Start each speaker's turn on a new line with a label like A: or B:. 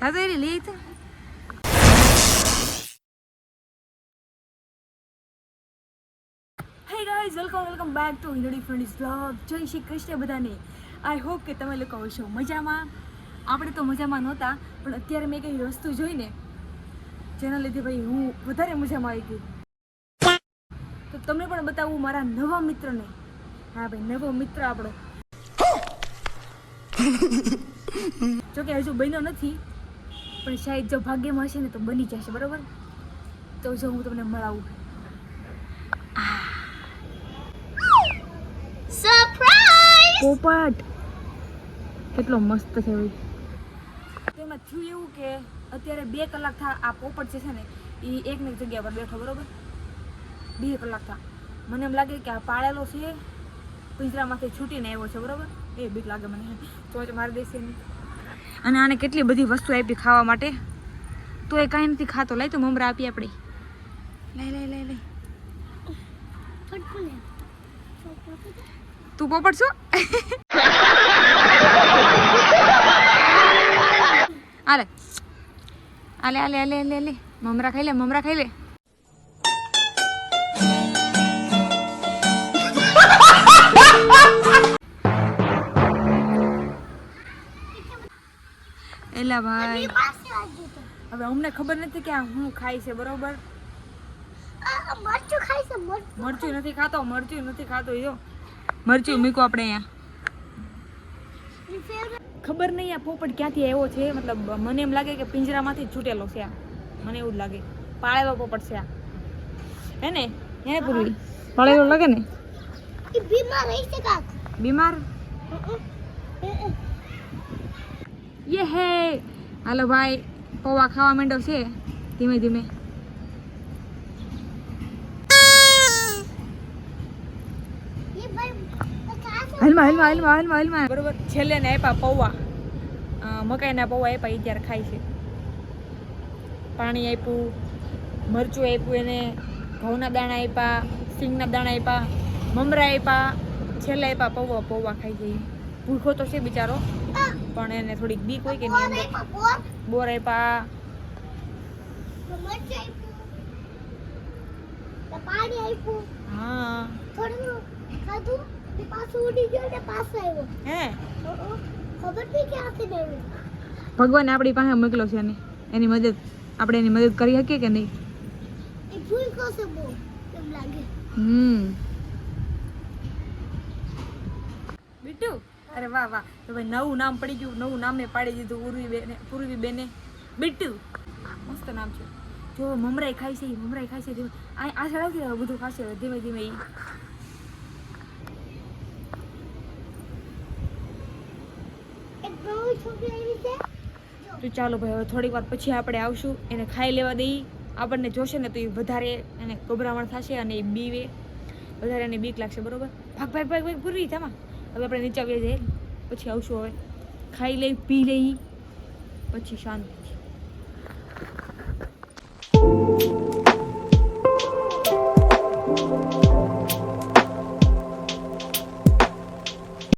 A: હા તો એને લઈ hey guys welcome welcome back to હિન્દડી friends blog જય શ્રી કૃષ્ણ બધાને. આઈ હોપ કે તમે લોકો હશો મજામાં. આપણે તો મજામાં નહોતા પણ અત્યારે મેં કઈ વસ્તુ જોઈને જેના લીધે ભાઈ હું વધારે મજામાં આવી ગઈ. તો તમને પણ બતાવું મારા નવા મિત્રને. હા ભાઈ નવો મિત્ર આપણો. જોકે હજુ બન્યો નથી પણ શાયદ જો ભાગ્યમાં હશે ને તો બની જશે બરોબર? તો જો હું તમને મળાવું. પોપટ! કેટલો મસ્ત છે ભાઈ. તેમાં થયું એવું કે અત્યારે બે કલાક થા આ પોપટ છે ને એ એક ને એક જગ્યા પર બેઠો બરોબર? બે કલાક થા. મને એમ લાગે કે આ પાળેલો છે પિંજરામાંથી છૂટીને આવ્યો છે બરોબર? એ બીક લાગે મને ચોચ મારી દેશે અને આને કેટલી બધી વસ્તુ આપી ખાવા માટે. તો એ કાંઈ નથી ખાતો. લઈ તો મમરા આપી આપણે. લઈ લઈ લઈ લઈ. તું પોપટ છો આલે આલે આલે આલે આલે. મમરા ખાઈ લે મમરા ખાઈ લે. એલા ભાઈ. હવે અમને ખબર નથી કે આ હું ખાય છે બરોબર?
B: મરચું ખાઈ છે મરચું.
A: નથી ખાતો મરચું નથી ખાતો જો મરચું મૂકો આપણે અહીંયા. ખબર નહીં આ પોપટ ક્યાંથી આવ્યો છે મતલબ મને એમ લાગે કે પિંજરામાંથી જ છૂટેલો છે આ. મને એવું જ લાગે. પાળેલો પોપટ છે આ. હે ને? એને પૂર્વી પાળેલો લાગે ને?
B: બીમાર છે કાક.
A: બીમાર? યે હે. હાલો ભાઈ, પૌવા ખાવા માંડો છે. ધીમે ધીમે. હાલમાં હાલમાં હાલમાં હાલમાં હાલમાં. બરોબર આપ્યા પૌવા. મકાઈના પૌવા આપ્યા એ ખાય છે. પાણી આપ્યું, મરચું આપ્યું એને, ઘઉંના દાણા આપ્યા, સિંગના દાણા આપ્યા, મમરા આપ્યા, છેલ્લે આપ્યા પૌવા પૌવા ખાઈ જઈએ. ભૂખો તો છે બિચારો. પણ એને થોડીક બીક હોય કે
B: બોર
A: નહીં અંદર
B: બોર?
A: આપ્યા. હા.
B: ખાધું પાછું ઉડી ગયો ને પાછો આવ્યો.
A: હે?
B: ખબર નહીં ક્યાંથી આવ્યો
A: ભગવાન આપણી પાસે મોકલો છે ને એની મદદ. આપણે એની મદદ કરી શકીએ કે નહીં?
B: ભૂલ કરશે બહુ એમ લાગે.
A: હમ. અરે વાહ વાહ. તો ભાઈ નવું નામ પડી ગયું. નવું નામે પાડી દીધું ઉર્વી બેને પૂર્વી બેને. બિટ્ટુ. મસ્ત નામ છે. જો મમરાઈ ખાય છે એ મમરાઈ ખાય છે. ધીમે આ આ સડાવતી હવે બધું ખાશે ધીમે ધીમે
B: છે.
A: તો ચાલો ભાઈ હવે થોડીક વાર પછી આપણે આવશું. એને ખાઈ લેવા દઈ. આપણને જોશે ને તો એ વધારે એને ગભરામણ થશે અને એ બીવે. વધારે એને બીક લાગશે બરોબર? ભાગ ભાગ ભાગ ભાગ પૂરવી જામાં. હવે આપણે નીચે આવીએ જઈએ. પછી આવશું હવે. ખાઈ લઈ પી લઈ પછી શાંતિ.